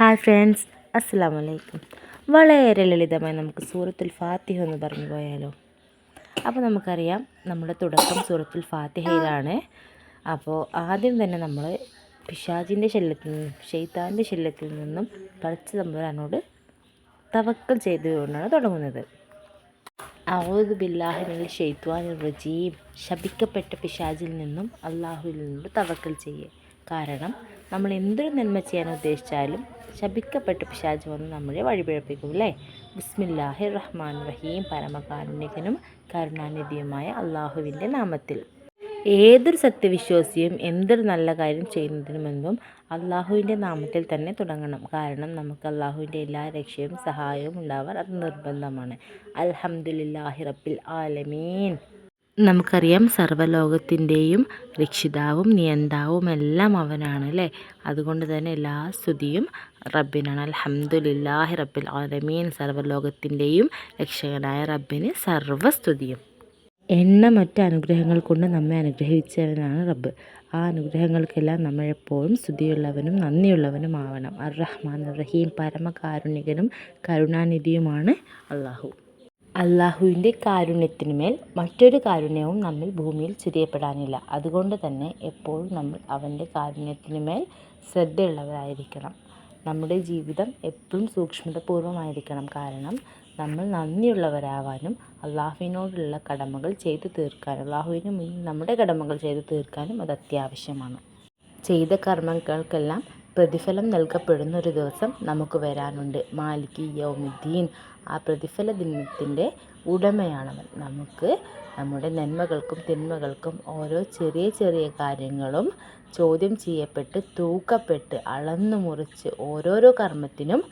Hi friends അസ്സാം വലൈക്കും വളരെ ലളിതമായി നമുക്ക് സൂറത്തുൽ ഫാത്തിഹ എന്ന് പറഞ്ഞു പോയാലോ. അപ്പോൾ നമുക്കറിയാം നമ്മുടെ തുടക്കം സൂറത്തുൽ ഫാത്തിഹയിലാണ്. അപ്പോൾ ആദ്യം തന്നെ നമ്മൾ പിശാജിന്റെ ശല്യത്തിൽ നിന്നും ഷെയ്ത്താന്റെ ശല്യത്തിൽ നിന്നും കളിച്ച് തമ്പുരാനോട് തവക്കൽ ചെയ്തുകൊണ്ടാണ് തുടങ്ങുന്നത്. ഔദ് ബില്ലാഹിനിൽ ഷെയ്ത്വാൻ റജീം. ശപിക്കപ്പെട്ട പിശാജിൽ നിന്നും അള്ളാഹുവിൽ നിന്നും തവക്കൽ ചെയ്യുക കാരണം നമ്മൾ എന്തൊരു നന്മ ചെയ്യാൻ ഉദ്ദേശിച്ചാലും ശപിക്കപ്പെട്ട പിശാജ് വന്ന് നമ്മളെ വഴിപിഴപ്പിക്കും അല്ലേ ബിസ്മില്ലാഹി റഹ്മാൻ റഹീം. പരമകാരുണ്യകനും കരുണാനിധിയുമായ അള്ളാഹുവിന്റെ നാമത്തിൽ. ഏതൊരു സത്യവിശ്വാസിയും എന്തൊരു നല്ല കാര്യം ചെയ്യുന്നതിനുമെന്നും അള്ളാഹുവിന്റെ നാമത്തിൽ തന്നെ തുടങ്ങണം. കാരണം നമുക്ക് അള്ളാഹുവിന്റെ എല്ലാ രക്ഷയും സഹായവും ഉണ്ടാവാൻ അത് നിർബന്ധമാണ്. അൽഹംദുലില്ലാഹി റബ്ബിൽ ആലമീൻ. നമുക്കറിയാം സർവലോകത്തിന്റെയും രക്ഷിതാവും നിയന്താവും എല്ലാം അവനാണ് അല്ലേ? അതുകൊണ്ട് തന്നെ എല്ലാ സ്തുതിയും റബ്ബിനാണ്. അലഹമുല്ലാഹി റബ്ബിൽ ആലമീൻ. സർവലോകത്തിന്റെയും രക്ഷകനായ റബ്ബിന് സർവസ്തുതിയും. എണ്ണമറ്റ അനുഗ്രഹങ്ങൾ കൊണ്ട് നമ്മെ അനുഗ്രഹിച്ചവനാണ് റബ്ബ്. ആ അനുഗ്രഹങ്ങൾക്കെല്ലാം നമ്മളെപ്പോഴും സ്തുതിയുള്ളവനും നന്ദിയുള്ളവനും ആവണം അർ റഹ്മാൻ റഹീം പരമകാരുണികനും കരുണാനിധിയുമാണ് അള്ളാഹു. അള്ളാഹുവിന്റെ കാരുണ്യത്തിനുമേൽ മറ്റൊരു കാരുണ്യവും നമ്മിൽ ഭൂമിയിൽ ചുരിയപ്പെടാനില്ല. അതുകൊണ്ട് തന്നെ എപ്പോഴും നമ്മൾ അവന്റെ കാരുണ്യത്തിനുമേൽ ശ്രദ്ധയുള്ളവരായിരിക്കണം. നമ്മുടെ ജീവിതം എപ്പോഴും സൂക്ഷ്മതപൂർവമായിരിക്കണം കാരണം നമ്മൾ നന്ദിയുള്ളവരാവാനും അള്ളാഹുവിനോടുള്ള കടമകൾ ചെയ്തു തീർക്കാനും അള്ളാഹുവിന് മുന്നിൽ നമ്മുടെ കടമകൾ ചെയ്തു തീർക്കാനും അത് അത്യാവശ്യമാണ്. ചെയ്ത കർമ്മങ്ങൾക്കെല്ലാം പ്രതിഫലം നൽകപ്പെടുന്ന ഒരു ദിവസം നമുക്ക് വരാനുണ്ട്. മാലിക് യൗമുദ്ദീൻ. ആ പ്രതിഫല ദിനത്തിന്റെ ഉടമയാണവൻ. നമുക്ക് നമ്മുടെ നന്മകൾക്കും തിന്മകൾക്കും ഓരോ ചെറിയ ചെറിയ കാര്യങ്ങളും ചോദ്യം ചെയ്യപ്പെട്ട് തൂക്കപ്പെട്ട് അളന്നു മുറിച്ച് ഓരോരോ കർമ്മത്തിനും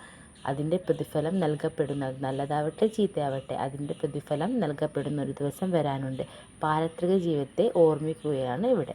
അതിന്റെ പ്രതിഫലം നൽകപ്പെടുന്നത് നല്ലതാവട്ടെ ചീത്തയാവട്ടെ അതിന്റെ പ്രതിഫലം നൽകപ്പെടുന്ന ഒരു ദിവസം വരാനുണ്ട്. പാരത്രിക ജീവിതത്തെ ഓർമ്മിക്കുകയാണ് ഇവിടെ.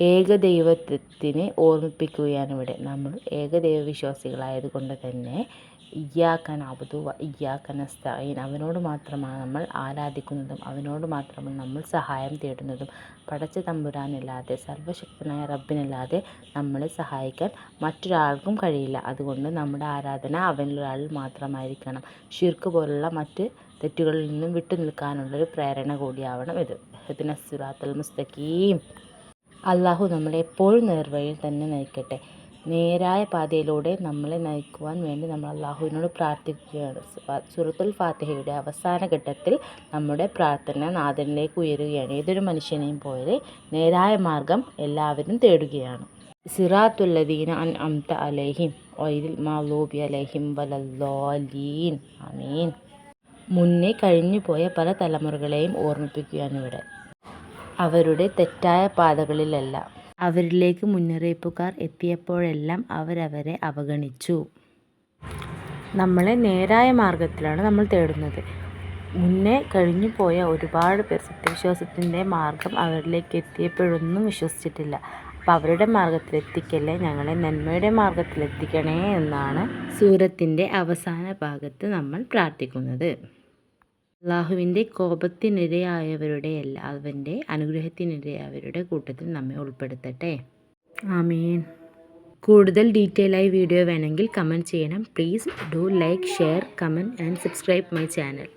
ഏകദൈവത്വത്തിനെ ഓർമ്മിപ്പിക്കുകയാണ് ഇവിടെ നമ്മൾ ഏകദൈവ വിശ്വാസികളായത് കൊണ്ട് തന്നെ ഇയ്യാക്കൻ അബുദു ഇയ്യാക്കൻ അസ്തായിൻ അവനോട് മാത്രമാണ് നമ്മൾ ആരാധിക്കുന്നതും അവനോട് മാത്രമാണ് നമ്മൾ സഹായം തേടുന്നതും. പടച്ച തമ്പുരാനല്ലാതെ സർവശക്തനായ റബ്ബിനല്ലാതെ നമ്മളെ സഹായിക്കാൻ മറ്റൊരാൾക്കും കഴിയില്ല. അതുകൊണ്ട് നമ്മുടെ ആരാധന അവനൊരാളിൽ മാത്രമായിരിക്കണം. ഷിർക്ക് പോലുള്ള മറ്റ് തെറ്റുകളിൽ നിന്നും വിട്ടു നിൽക്കാനുള്ളൊരു പ്രേരണ കൂടിയാവണം ഇത്. ഇതിന മുസ്തഖീം. അള്ളാഹു നമ്മളെ എപ്പോഴും നേർവഴിയിൽ തന്നെ നയിക്കട്ടെ. നേരായ പാതയിലൂടെ നമ്മളെ നയിക്കുവാൻ വേണ്ടി നമ്മൾ അള്ളാഹുവിനോട് പ്രാർത്ഥിക്കുകയാണ്. സുഹൃത്തുൽ ഫാത്തിഹയുടെ അവസാന ഘട്ടത്തിൽ നമ്മുടെ പ്രാർത്ഥന നാഥനിലേക്ക് ഉയരുകയാണ്. ഏതൊരു മനുഷ്യനെയും പോലെ നേരായ മാർഗം എല്ലാവരും തേടുകയാണ്. സിറാത്തുല്ലദീന അൻ അംത അലഹിം ഒയിൽ മാലൂബി അലഹിം വലല്ലോലീൻ അമീൻ മുന്നേ കഴിഞ്ഞു പോയ പല തലമുറകളെയും ഓർമ്മിപ്പിക്കുകയാണ് ഇവിടെ. അവരുടെ തെറ്റായ പാതകളിലല്ല. അവരിലേക്ക് മുന്നറിയിപ്പുകാർ എത്തിയപ്പോഴെല്ലാം അവരവരെ അവഗണിച്ചു. നമ്മളെ നേരായ മാർഗത്തിലാണ് നമ്മൾ തേടുന്നത്. മുന്നേ കഴിഞ്ഞു പോയ ഒരുപാട് പേർ സത്യവിശ്വാസത്തിന്റെ മാർഗം അവരിലേക്ക് എത്തിയപ്പോഴൊന്നും വിശ്വസിച്ചിട്ടില്ല. അപ്പം അവരുടെ മാർഗത്തിലെത്തിക്കല്ലേ ഞങ്ങളെ നന്മയുടെ മാർഗത്തിലെത്തിക്കണേ എന്നാണ് സൂരത്തിന്റെ അവസാന ഭാഗത്ത് നമ്മൾ പ്രാർത്ഥിക്കുന്നത്. അള്ളാഹുവിന്റെ കോപത്തിനിരയായവരുടെയല്ല അവന്റെ അനുഗ്രഹത്തിനിരയായവരുടെ കൂട്ടത്തിൽ നമ്മെ ഉൾപ്പെടുത്തട്ടെ. ആമീൻ. കൂടുതൽ ഡീറ്റെയിൽ ആയി വീഡിയോ വേണമെങ്കിൽ കമന്റ് ചെയ്യണം. Please do like share comment and subscribe my channel.